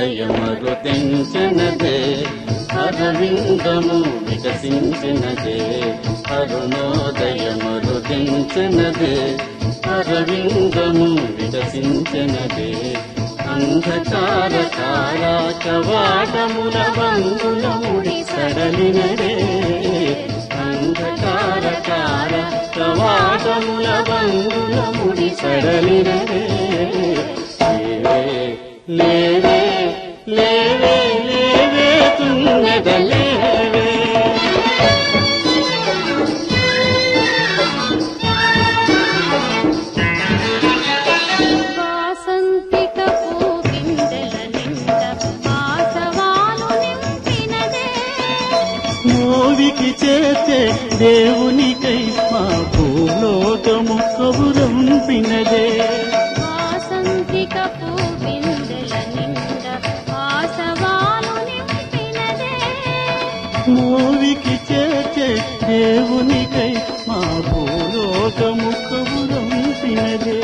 హృదయమగు తెంచినదే అరవిందము వికసించినదే అరుణోదయమరు తెంచినదే అరవిందము వికసించినదే. అంధకార కాలాచవాటముల బంధుల ముడి సడలినదే అంధకార కాల కవాటముల బంధుల ముడి సడలినదే లేవే లేవే లేవే లేవే తుమ్మెద లేవే. వాసంతిక పూగిందెల నిండ ఆసవాలు నింపినదే. మోవికి చేర్చే దేవునికై మా భూలోకము కబురంపినదే మోవికి దేవునికై మా భూలోకము కబురంపినదే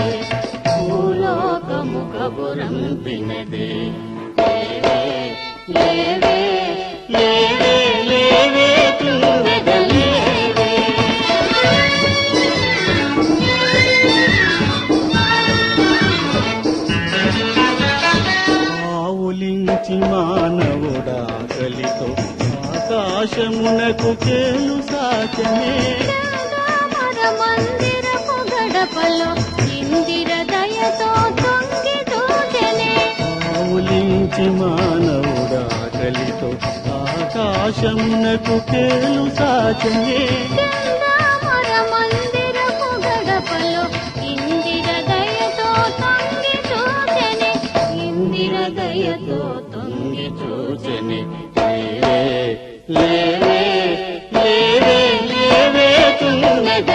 భూలోకము కబురంపినదే లేవే లేవే లేవే తుమ్మెద లేవే. ఆవులించి మానవుడా ఆకాశమునకు చేలు సాచనే మందిరపు గడపలో ఇందిర దయతో తొంగి దూచెనే ఆవులించి మానవుడా కలితో ఆకాశమునకు చేలు సాచనే దయతో తొంగి చూచెనే లేవే లేవే లేవే తుమ్మెద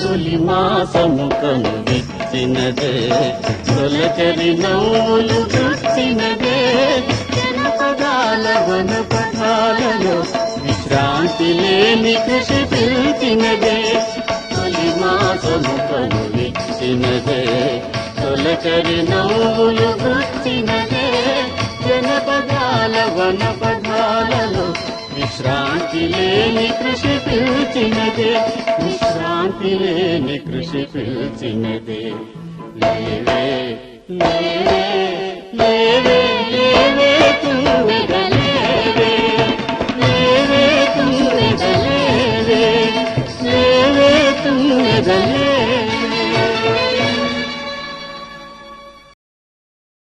తొలి మాసము కను విచ్చినదే తొలకరి నవ్వులు గుచ్చినదే జనపదాల వనపదాలలో విశ్రాంతి లేని కృషి పిలిచినదే. తొలి మాసము కను విచ్చినదే తొలకరి నవ్వులు గుచ్చినదే జనపదాల వనపదాలలో విశ్రాంతి లేని కృషి పిలిచినదే విశ్రాంతి లేని కృషి పిలిచినదే లేవే లేవే